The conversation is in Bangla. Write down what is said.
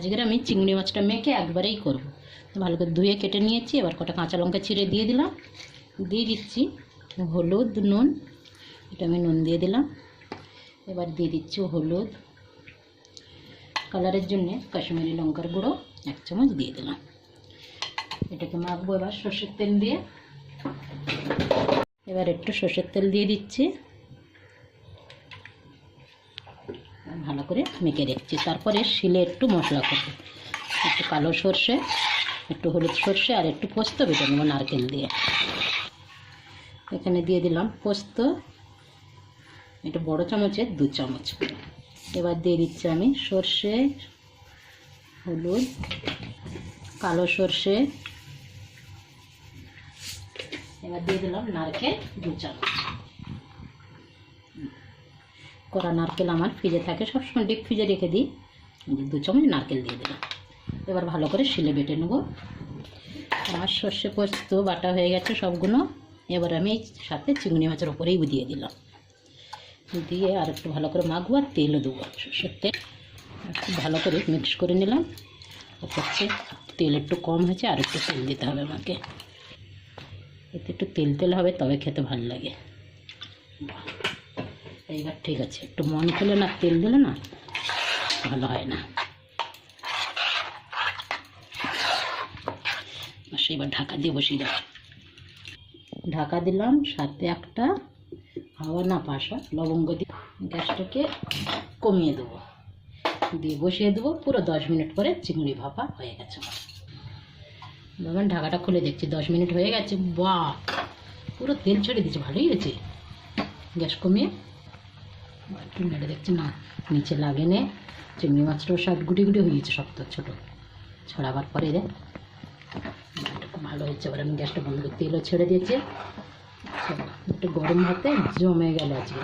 আজকের আমি চিংড়ি মাছটা মেখে একবারেই করব। ভালো করে ধুয়ে কেটে নিয়েছি, এবার কটা কাঁচা লঙ্কা চিড়ে দিয়ে দিলাম। দিয়ে দিচ্ছি হলুদ, নুন, এটা আমি নুন দিয়ে দিলাম। এবার দিয়ে দিচ্ছি হলুদ। কালারের জন্যে কাশ্মীরি লঙ্কার গুঁড়ো এক চামচ দিয়ে দিলাম। এটাকে মাখবো এবার সর্ষের তেল দিয়ে। এবার একটু সর্ষের তেল দিয়ে দিচ্ছি ভালো করে মেখে রেখেছি। তারপরে শিলে একটু মশলা করব। একটু কালো সর্ষে, একটু হলুদ সর্ষে আর একটু পোস্ত বেটে নেব নারকেল দিয়ে। এখানে দিয়ে দিলাম পোস্ত, একটু বড় চামচের দু চামচ। এবার দিয়ে দিচ্ছি আমি সর্ষে, হলুদ, কালো সর্ষে। এবার দিয়ে দিলাম নারকেল দু চামচ। কড়া নারকেল আমার ফ্রিজে থাকে, সবসময় ডিপ ফ্রিজে রেখে দিই। দু চামচ নারকেল দিয়ে দিলাম। এবার ভালো করে শিলে বেটে নেব। আমার সর্ষে পোস্ত, বাটা হয়ে গেছে সবগুলো। এবার আমি সাথে চিংড়ি মাছের ওপরেই দিয়ে দিলাম। দিয়ে আর একটু ভালো করে মাখবো আর তেলও দেবো। সর্ষের তেল একটু ভালো করে মিক্স করে নিলাম। হচ্ছে তেল একটু কম হয়েছে, আর একটু তেল দিতে হবে আমাকে। এতে একটু তেল তেল হবে, তবে খেতে ভালো লাগে। এইবার ঠিক আছে, একটু মন খেলে না, তেল দিলে না ভালো হয় না। বাস এবার ঢাকা দিয়ে বসিয়ে দাও। ঢাকা দিলাম সাথে একটা হাওয়া না পাশা লবঙ্গ দিয়ে গ্যাসটাকে কমিয়ে দেবো। দিয়ে বসিয়ে দেবো, পুরো দশ মিনিট পরে চিংড়ি ভাপা হয়ে গেছে আমার। ঢাকাটা খুলে দেখছি, দশ মিনিট হয়ে গেছে, বাহ! পুরো তেল ছড়িয়ে দিচ্ছে ভালোই হয়েছে। গ্যাস কমিয়ে একটু নেড়ে দেখছি, না, নিচে লাগে নে। চিংড়ি মাছটাও সব গুটি গুটি হয়ে গেছে শক্ত ছোটো। ছড়াবার পরে রে। খুব ভালো হয়েছে, এবার আমি গ্যাসটা বন্ধ করে তেলও ছেড়ে দিয়েছি। একটু গরম ভাতে জমে গেল আজকে।